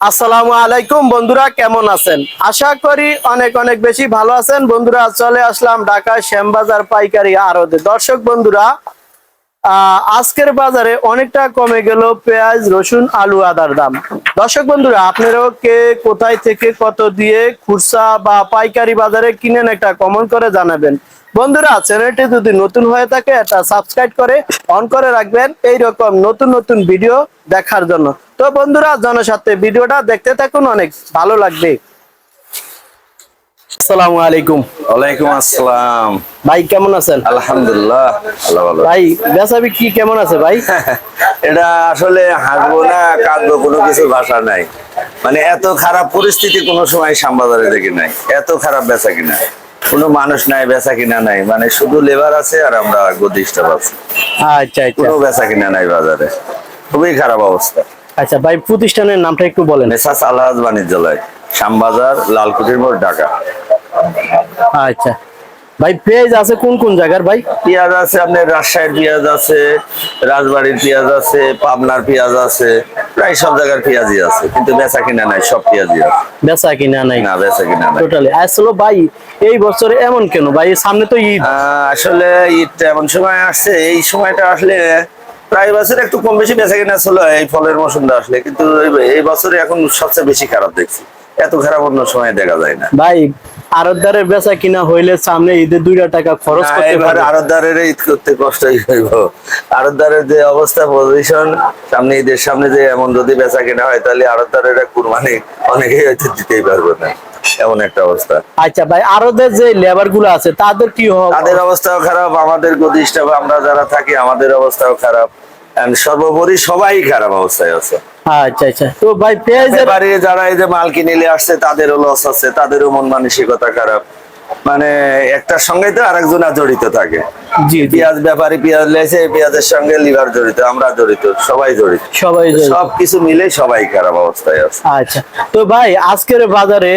আসসালামু আলাইকুম বন্ধুরা, কেমন আছেন? আশা করি অনেক অনেক বেশি ভালো আছেন। বন্ধুরা, চলে আসলাম ঢাকা শ্যামবাজার পাইকারি আরদে দর্শক বন্ধুরা আজকের বাজারে অনেকটা কমে গেল পেঁয়াজ, রসুন, আলু, আদার দাম। দর্শক বন্ধুরা, আপনারাও কে কোথায় থেকে কত দিয়ে খুচরা বা পাইকারি বাজারে কিনেন একটা কমন করে জানাবেন। বন্ধুরা, চ্যানেলটি যদি নতুন হয়ে থাকে এটা সাবস্ক্রাইব করে অন করে রাখবেন। এই রকম নতুন নতুন ভিডিও দেখার জন্য। তো বন্ধুরা, জনস্বার্থে ভিডিওটা দেখতে থাকুন, অনেক ভালো লাগবে। আসসালামু আলাইকুম। ওয়ালাইকুম আসসালাম। ভাই কেমন আছেন? আলহামদুলিল্লাহ আল্লাহ ভালো। ভাই বেচা বিক্রি কেমন আছে ভাই? এটা আসলে হাসবো না কাঁদবো কোনো কিছু ভাষা নাই। মানে এত খারাপ পরিস্থিতি কোনো সময় শ্যামবাজারে দেখি নাই। এত খারাপ বেচা কিনা। কোনো মানুষ নাই বেচা কিনা নাই। মানে শুধু লেবার আছে আর আমরা গদিষ্টা আছি। আচ্ছা আচ্ছা। কোনো বেচা কিনা নাই বাজারে। খুবই খারাপ অবস্থা। আচ্ছা ভাই প্রতিষ্ঠানের নামটা একটু বলেন। মেসাস আলহাজ বাণিজ্যালয়। শ্যামবাজার লালকুটির মোড় ঢাকা। আচ্ছা। ভাই পেঁয়াজ আছে কোন কোন জায়গার ভাই? পেঁয়াজ আছে আপনার রাজশাহীর পেঁয়াজ আছে রাজবাড়ির পেঁয়াজ আছে পাবনার পেঁয়াজ আছে প্রায় সব জায়গার পেঁয়াজই আছে। কিন্তু বেচা কিনা নাই সব পেঁয়াজই আছে। বেচা কিনা নাই। না বেচা কিনা নাই। টোটালি আসলে ভাই এই বছরে এমন কেন? ভাই সামনে তো ঈদ। আসলে ঈদটা এমন সময় আসছে এই সময়টা আসলে প্রায় বছর একটু কম বেশি বেচা কিনা ছিল এই ফলের মৌসুমটা আসলে। কিন্তু এই বছরে এখন সবচেয়ে বেশি খারাপ দেখছি। এত খারাপ অন্য সময় দেখা যায় না। ভাই আরতদারের বেচা কিনা হইলে সামনে ঈদে দুইটা টাকা খরচ করতে এবার পারবে। আরতদারের ঈদ করতে কষ্টই হইব। আরতদারের যে অবস্থা পজিশন সামনে ঈদের সামনে যে এমন যদি বেচা কেনা হয় তাহলে আরতদারের কুরবানি অনেকেই হয়তো দিতেই পারবে না। এমন একটা অবস্থা। আচ্ছা ভাই আরতের যে লেবারগুলো আছে তাদের কি হবে তাদের অবস্থাও খারাপ আমাদের গদিষ্টা আমরা যারা থাকি আমাদের অবস্থাও খারাপ। সর্বোপরি সবাই খারাপ অবস্থায় আছে। আচ্ছা আচ্ছা। তো ভাই পেঁয়াজের যারা এই যে মাল কিনে নিয়ে আসছে তাদেরও লস আছে তাদেরও মন মানসিকতা খারাপ। মানে একটার সঙ্গে তো আরেকজন জড়িত থাকে। পেঁয়াজ ব্যাপারী পেঁয়াজ লেছে পেঁয়াজের সঙ্গে লিভার জড়িত আমরা জড়িত সবাই জড়িত। সবাই সবকিছু মিলে সবাই খারাপ অবস্থায় আছে। আচ্ছা তো ভাই আজকের বাজারে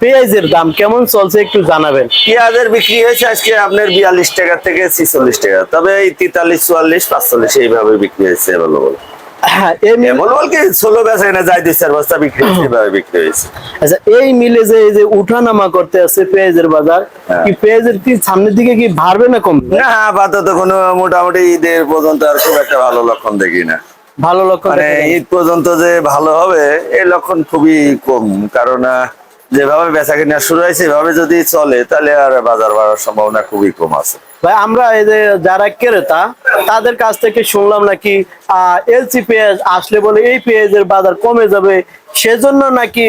পেঁয়াজের দাম কেমন চলছে একটু জানাবেন। পেঁয়াজের বিক্রি হয়েছে আজকে আপনার বিয়াল্লিশ টাকা থেকে ছিচল্লিশ টাকা তবে এই তেতাল্লিশ চুয়াল্লিশ পাঁচচল্লিশ এইভাবে বিক্রি হয়েছে হ্যাঁ এই মিল- হয়েছে আচ্ছা এই মিলে যে এই যে উঠানামা করতে আছে পেঁয়াজের বাজার হ্যাঁ। কি পেঁয়াজের কি সামনের দিকে কি বাড়বে না কমবে? না আপাতত কোনো মোটামুটি ঈদের পর্যন্ত আর খুব একটা ভালো লক্ষণ দেখি না। ভালো মানে ঈদ পর্যন্ত যে ভালো হবে এই লক্ষণ খুবই কম। কারণ যেভাবে বেচা কিনা শুরু হয়েছে এভাবে যদি চলে তাহলে আর বাজার বাড়ার সম্ভাবনা খুবই কম আছে। ভাই আমরা এই যে যারা ক্রেতা তাদের কাছ থেকে শুনলাম নাকি এলসি পেঁয়াজ আসলে বলে এই পেঁয়াজের বাজার কমে যাবে সেজন্য নাকি।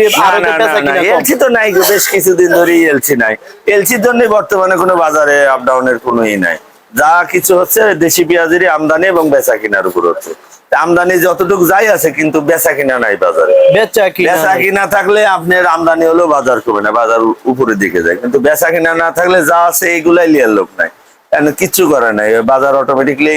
এলসি তো নাই বেশ কিছুদিন ধরেই এলসি নাই। এলসির জন্য বর্তমানে কোনো বাজারে আপ ডাউনের কোনো ই নাই। যা কিছু হচ্ছে দেশি পেঁয়াজেরই আমদানি এবং বেচা কিনার উপর হচ্ছে। আমদানি যতটুকু যাই আছে কিন্তু বেচা কিনা নাই বাজারে। বেচা কিনা বেচা কিনা থাকলে আপনার আমদানি হলেও বাজার কমে না বাজার উপরের দিকে যায়। কিন্তু বেচা কিনা না থাকলে যা আছে এইগুলাই লিয়ার লোক নাই। কিচ্ছু করে নাই বাজার অটোমেটিকলি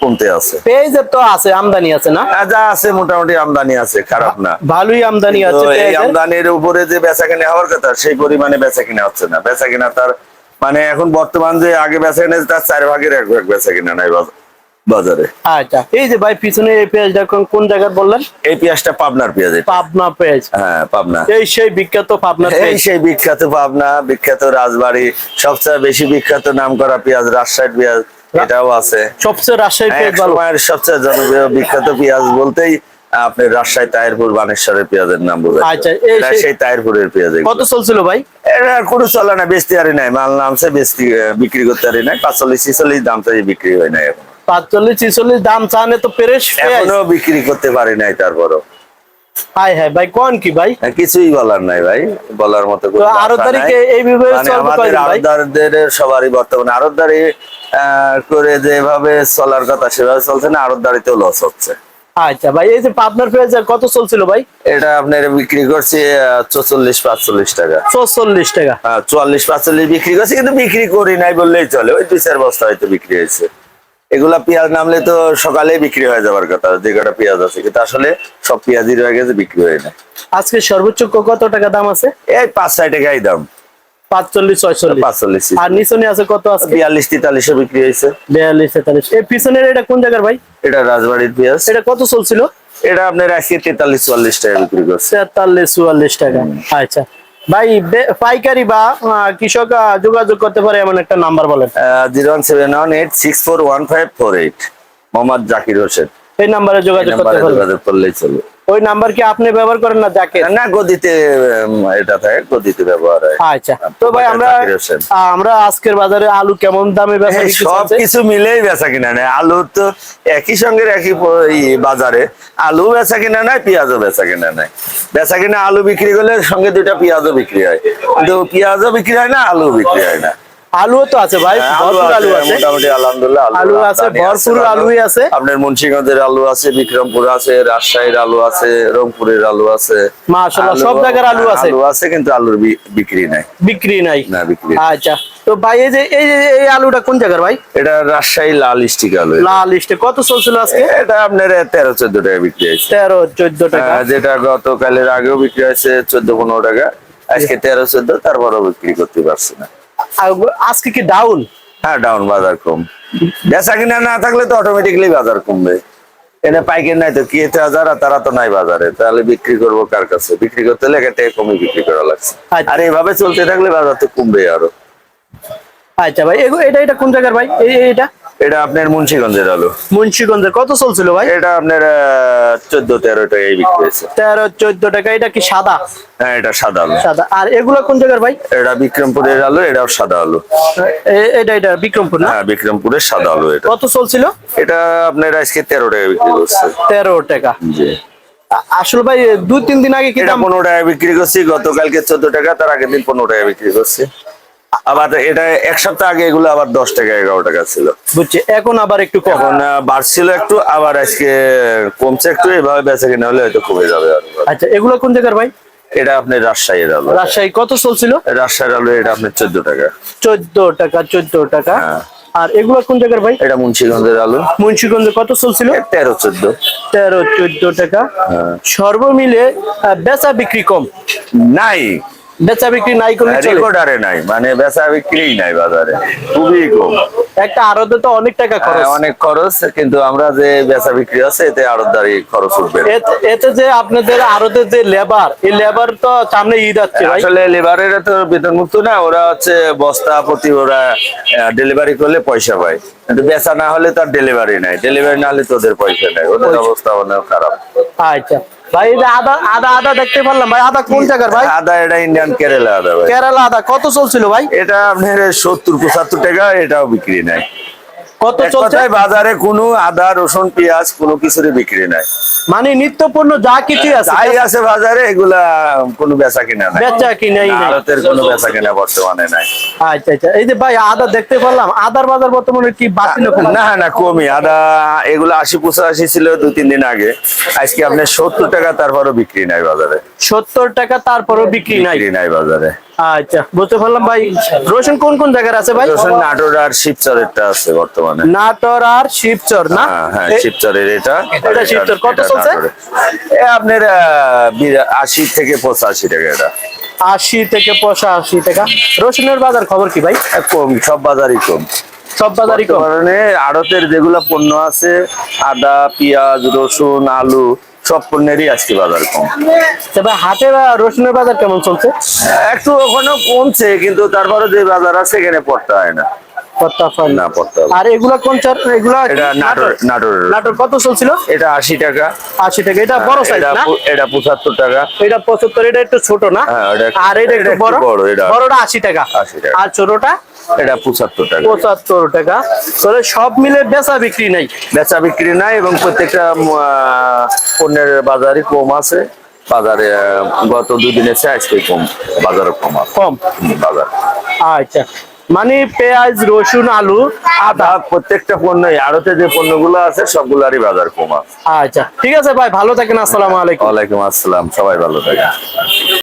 কমতে আছে। পেঁয়াজের তো আছে আমদানি আছে না? আর যা আছে মোটামুটি আমদানি আছে খারাপ না। ভালোই আমদানি আছে এই আমদানির উপরে যে বেচা কিনা হওয়ার কথা সেই পরিমাণে বেচা কেনা হচ্ছে না। বেচা কেনা তার মানে এখন বর্তমান যে আগে বেচা কেনা তার চার ভাগের এক ভাগ বেচা কিনা নাই বাজ- বাজারে। আচ্ছা এই যে ভাই পিছনে এই পেঁয়াজটা কোন- জায়গার বললেন? এই পেঁয়াজটা পাবনার পেঁয়াজ পাবনা পেঁয়াজ। হ্যাঁ পাবনা। এই সেই বিখ্যাত পাবনা এই সেই বিখ্যাত পাবনা বিখ্যাত রাজবাড়ি সবচেয়ে বেশি বিখ্যাত নাম করা পেঁয়াজ রাজশাহীর পেঁয়াজ এটাও আছে। সবচেয়ে রাজশাহী হ্যাঁ, পেঁয়াজ সময়ের সবচেয়ে জনপ্রিয় বিখ্যাত পেঁয়াজ বলতেই আপনার রাজশাহী তাহিরপুর বানেশ্বরের পেঁয়াজের নাম বলবেন আচ্ছা, সেই তাহিরপুরের পেঁয়াজ কত চলছিল ভাই? এটা আর কোনো চলে না বেচতে আরে নাই মাল নামছে বেচতে বিক্রি করতে আরে নাই পাঁচচল্লিশ ছিচল্লিশ দাম চাই বিক্রি হয় নাই এখন। পাঁচচল্লিশ ছিচল্লিশ দাম চানে তো এখনও বিক্রি করতে পারি নাই তারপরও। হাই হাই ভাই কোন কি ভাই? হ্যাঁ, কিছুই বলার নাই ভাই। বলার মতো তো ভাষা আরও নাই। তারিখে এইভাবে মানে চলবে আমাদের ভাই? আরতদারদের সবারই বর্তমানে আরতদারি করে যেভাবে চলার কথা সেভাবে চলছে না লস হচ্ছে। আচ্ছা ভাই এই যে পাবনার পেঁয়াজ কত চলছিল ভাই? এটা আপনার বিক্রি করছি চৌচল্লিশ পাঁচচল্লিশ টাকা। চল্লিশ টাকা। আহ, চুয়াল্লিশ পাঁচচল্লিশ বিক্রি করছি কিন্তু বিক্রি করি নাই বললেই চলে। ওই দুই চার বস্তা হয়তো বিক্রি হয়েছে। এগুলা পেঁয়াজ নামলে তো সকালে বিক্রি হয়ে যাবার কথা যে কটা পেঁয়াজ আছে। কিন্তু আসলে সব পেঁয়াজই রয়ে গেছে বিক্রি হয় না। আজকে সর্বোচ্চ কত টাকা দাম আছে? এই পাঁচ ছয় টাকাই দাম। পাঁচচল্লিশ ছয়চল্লিশ। পাঁচচল্লিশ আর নিচনে আছে কত আজকে? বিয়াল্লিশ তেতাল্লিশে বিক্রি হয়েছে। বিয়াল্লিশ তেতাল্লিশ। এই পিছনের এটা কোন জায়গার ভাই? এটা রাজবাড়ির পেঁয়াজ। এটা কত চলছিল? এটা আপনার আজকে তেতাল্লিশ চুয়াল্লিশ টাকা বিক্রি করছে। তেতাল্লিশ চুয়াল্লিশ টাকা। আচ্ছা। ভাই পাইকারি বা কৃষক যোগাযোগ করতে পারে এমন একটা নাম্বার বলেন। Zero one seven one eight six four one five four eight. Mohammad Zakir Hossain. এই নাম্বারে যোগাযোগ করতে পারে যোগাযোগ করলেই চলবে। ওই নাম্বার কি আপনি ব্যবহার করেন না যাকে? না গদিতে এটা থাকে গদিতে ব্যবহার হয়। আচ্ছা। তো ভাই আমরা আমরা আজকের বাজারে আলু কেমন দামে বেচা সব কিছু মিলেই বেচা কিনা নেই। আলু তো একই সঙ্গে একই বাজারে। আলু বেচা কিনা নাই পেঁয়াজও বেচা কিনা নাই। বেচা কিনা আলু বিক্রি করলে সঙ্গে দুইটা পেঁয়াজও বিক্রি হয়। কিন্তু পেঁয়াজও বিক্রি হয় না আলু বিক্রি হয় না। আলুও তো আছে ভাই হ্যাঁ, ভরপুর আলু আছে। মোটামুটি আলহামদুলিল্লাহ আলু আছে, ভরপুর আলুই আছে। আপনার মুন্সিগঞ্জের আলু আছে বিক্রমপুর আছে রাজশাহীর আলু আছে রংপুরের আলু আছে। মাশাআল্লাহ, সব জায়গার আলু আছে। আলু আছে কিন্তু আলুর বিক্রি নাই। বিক্রি নাই? না বিক্রি আচ্ছা তো ভাই এই যে এই এই আলুটা কোন জায়গার ভাই? এটা রাজশাহী লাল স্টিক আলু লাল লিস্টে কত চলছিল আজকে? এটা আপনার তেরো চোদ্দ টাকা বিক্রি হয়েছে। তেরো চোদ্দ টাকা। যেটা গতকালের আগেও বিক্রি হয়েছে চোদ্দ পনেরো টাকা। আজকে তেরো চোদ্দ তারপরও বিক্রি করতে পারছি না। আজকে কি ডাউন হ্যাঁ ডাউন বাজার কম। বেচা কিনা না থাকলে তো অটোমেটিকলি বাজার কমবে। এনে পাইকারি নাই তো কিয়েতে হাজার আর তারা তো নাই বাজারে। তাহলে বিক্রি করব কার কাছে? বিক্রি করতে হলে একটা কমে বিক্রি করা লাগছে। আচ্ছা। আর এইভাবে চলতে থাকলে বাজার তো কমবে আরও। আচ্ছা ভাই এগো- এটা এটা কোন জায়গার ভাই? এটা এটা আপনার মুন্সিগঞ্জের আলু। মুন্সিগঞ্জের। কত চলছিল ভাই? এটা আপনার চোদ্দ তেরো টাকায় বিক্রি হয়েছে। তেরো চোদ্দ টাকা এটা কি সাদা? হ্যাঁ এটা সাদা আলু। সাদা। আর এগুলো কোন জায়গার ভাই? এটা বিক্রমপুরের আলু এটাও সাদা আলু। এটা এটা বিক্রমপুর না? হ্যাঁ বিক্রমপুরের সাদা আলু এটা। কত চলছিল? এটা আপনার আজকে তেরো টাকা বিক্রি করছে। তেরো টাকা। জি। আ- আসলে ভাই দুই তিন দিন আগে কি দাম? পনেরো টাকা বিক্রি করছি গতকালকে চোদ্দ টাকা তার আগের দিন পনেরো টাকা বিক্রি করছি। আবার এটা এক সপ্তাহ আগে এগুলো আবার দশ টাকা এগারো টাকা ছিল। বুঝছি এখন আবার একটু কখন বাড়ছিল একটু আবার আজকে কমছে একটু এভাবে বেচা কিনা হলে হয়তো কমে যাবে আচ্ছা এগুলো কোন জায়গার ভাই? এটা আপনার রাজশাহীর আলু। রাজশাহী কত চলছিল? রাজশাহীর আলু এটা আপনার চোদ্দ টাকা। চোদ্দ টাকা চোদ্দ টাকা। হ্যাঁ। আর এগুলো কোন জায়গার ভাই? এটা মুন্সিগঞ্জের আলু। মুন্সিগঞ্জে কত চলছিল? তেরো চোদ্দ। তেরো চোদ্দ টাকা। হ্যাঁ। সর্বমিলে বেচা বিক্রি কম? নাই। বেচা বিক্রি নাই চলে। রেকর্ডারে নাই মানে বেচা বিক্রি নাই বাজারে খুবই কম। একটা আরতে তো অনেক টাকা খরচ। হ্যাঁ, অনেক খরচ কিন্তু আমরা যে বেচা বিক্রি আছে এতে আড়তদারি খরচ উঠবে এতে- যে আপনাদের আরতে যে লেবার এই লেবার তো সামনে ঈদ আসছে ভাই। আসলে লেবারের তো বেতন মুক্ত না ওরা হচ্ছে বস্তা প্রতি ওরা ডেলিভারি করলে পয়সা পায়। কিন্তু বেচা না হলে তার ডেলিভারি নাই। ডেলিভারি না হলে তোদের পয়সা নাই। ওদের অবস্থা অনেক খারাপ। আচ্ছা। ভাই এই যে আদা আদা আদা দেখতে পারলাম ভাই। আদা কোন জায়গার ভাই? আদা এটা ইন্ডিয়ান কেরালা আদা ভাই। কেরালা আদা। কত চলছিল ভাই? এটা আপনার সত্তর পঁচাত্তর টাকা এটাও বিক্রি নাই। কত চলছে? বাজারে কোনো আদা রসুন পেঁয়াজ কোনো কিছুরই বিক্রি নাই। মানে নিত্য পণ্য যা কিছু আছে। বাজারে এগুলা কোনো বেচা কিনা নাই। বেচা কিনাই নাই। ভারতের কোনো বেচা কিনা বর্তমানে নাই। আচ্ছা আচ্ছা। এই যে ভাই আদা দেখতে পারলাম। আদার বাজার বর্তমানে কি বাড়তি না কম? না না কমই। আদা এগুলো আশি পঁচাশি ছিল দু তিন দিন আগে। আজকে আপনার সত্তর টাকা তারপরও বিক্রি নাই বাজারে। সত্তর টাকা তারপরও বিক্রি নাই। বিক্রি নাই বাজারে। আচ্ছা বুঝতে পারলাম ভাই। রসুন কোন কোন জায়গার আছে ভাই? রসুন নাটোর আর শিবচরেরটা আছে বর্তমানে। নাটোর আর শিবচর না? হ্যাঁ হ্যাঁ শিবচরের এটা। এটা শিবচর। কত চলছে? আপনার আশি থেকে পঁচাশি টাকা এটা। আশি থেকে পঁচাশি টাকা। রসুনের বাজার খবর কি ভাই? কম সব বাজারই কম। সব বাজারই কম? কারণে আড়তের যেগুলো পণ্য আছে আদা পেঁয়াজ রসুন আলু সব পণ্যেরই আজকে বাজার কম। তবে হাটে রসুনের বাজার কেমন চলছে? একটু ওখানে কমছে কিন্তু তারপরে যে বাজার আছে এখানে পড়তে হয় না। আর এগুলা কোন চার এগুলা নাটোর নাটোর? নাটোর। কত চলছিল? এটা আশি টাকা। আশি টাকা। এটা বড় সাইজ এটা না? এটা পঁচাত্তর টাকা। এটা পঁচাত্তর এটা একটু ছোট না? হ্যাঁ, আর এটা একটু বড়। বড়টা আশি টাকা। 80 টাকা। আর ছোটটা? এটা পঁচাত্তর টাকা। পঁচাত্তর টাকা। তাহলে সব মিলে বেচা বিক্রি নাই। বেচা বিক্রি নাই এবং প্রত্যেকটা পণ্যের বাজারই কম আছে। বাজারে গত চেয়ে আজকে কম বাজারে কম কম? বাজার। আচ্ছা। মানে পেঁয়াজ রসুন আলু আদা। প্রত্যেকটা পণ্যই আড়তে যে পণ্যগুলো আছে সবগুলারই বাজার কম আছে। আচ্ছা। ঠিক আছে ভাই ভালো থাকেন আসসালামু আলাইকুম। ওয়ালাইকুম আসসালাম সবাই ভালো থাকে